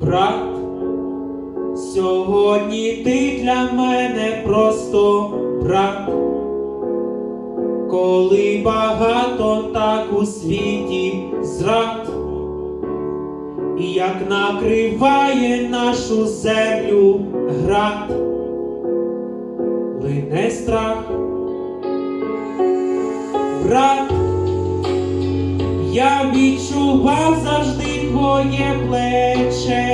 брат, сьогодні ти для мене просто брат, коли багато так у світі зрад, і як накриває нашу землю град, лине страх, брат. Я відчував завжди твоє плече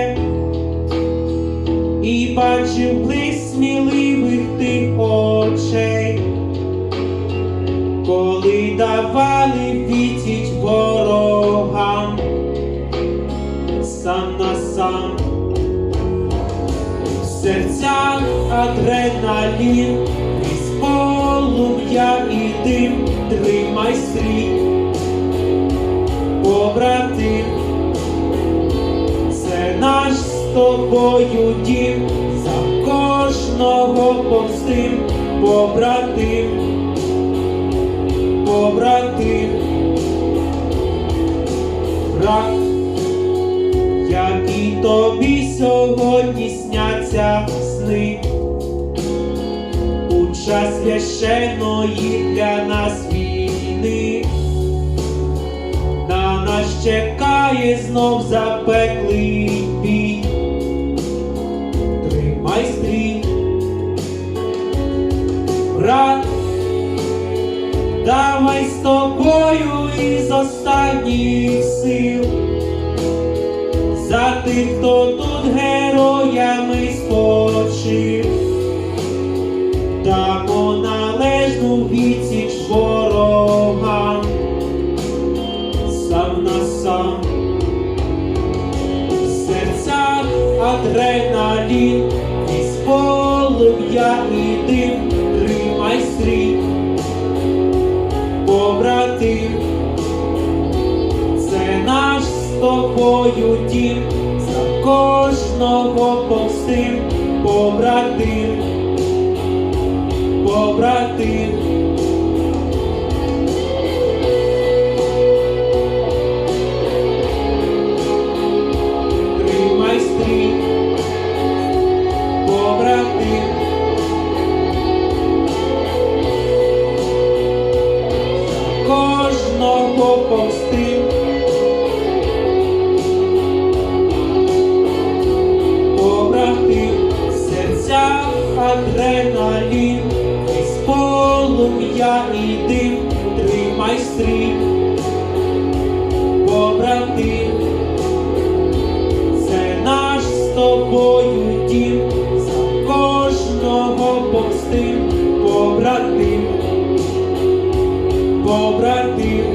бачив блиск сміливих тих очей, коли давали відсіч ворогам сам на сам. В серцях адреналін, крізь полум'я і дим, тримай стрій побратим, це наш тобою дім, за кожного повстим, побратим, побратим, брат, які тобі сьогодні сняться сни. У час священої для нас війни на нас чекає знов запеклий бій. Брат, давай з тобою із останніх сил. За тих, хто тут героями спочив, дамо належну відсіч ворогам сам на сам. В серцях адреналін, побратим, це наш з тобою дім, за кожного повстим, побратим, побратим. Адреналін, із полум'я і дим, тримай стрій, побратим. Це наш з тобою дім, за кожного повстим, побратим, побратим,